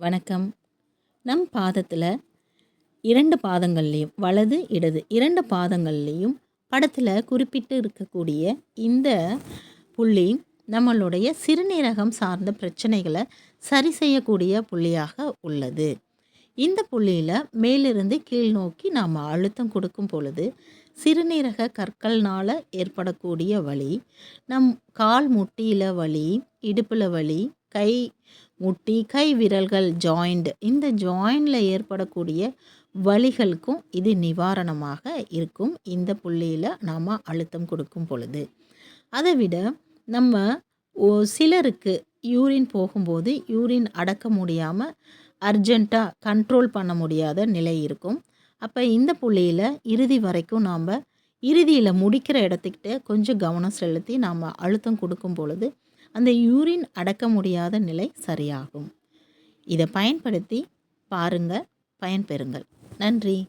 வணக்கம். நம் பாதத்தில் இரண்டு பாதங்கள்லேயும் வலது இடது இரண்டு பாதங்கள்லேயும் படத்தில் குறிப்பிட்டு இருக்கக்கூடிய இந்த புள்ளி நம்மளுடைய சிறுநீரகம் சார்ந்த பிரச்சனைகளை சரி செய்யக்கூடிய புள்ளியாக உள்ளது. இந்த புள்ளியில் மேலிருந்து கீழ் நோக்கி நாம் அழுத்தம் கொடுக்கும் பொழுது சிறுநீரக கற்கள்னால் ஏற்படக்கூடிய வலி நம் கால் முட்டியில் வலி இடுப்பில் வலி கை முட்டி கை விரல்கள் ஜாயிண்ட் இந்த ஜாயிண்டில் ஏற்படக்கூடிய வலிகளுக்கும் இது நிவாரணமாக இருக்கும். இந்த புள்ளியில் நாம் அழுத்தம் கொடுக்கும் பொழுது. அதை விட நம்ம சிலருக்கு யூரின் போகும்போது யூரின் அடக்க முடியாமல் அர்ஜெண்ட்டாக கண்ட்ரோல் பண்ண முடியாத நிலை இருக்கும். அப்போ இந்த புள்ளியில் இறுதி வரைக்கும் நாம் இறுதியில் முடிக்கிற இடத்துக்கிட்ட கொஞ்சம் கவனம் செலுத்தி நாம் அழுத்தம் கொடுக்கும் பொழுது அந்த யூரின் அடக்க முடியாத நிலை சரியாகும். இதை பயன்படுத்தி பாருங்கள் பயன்பெறுங்கள். நன்றி.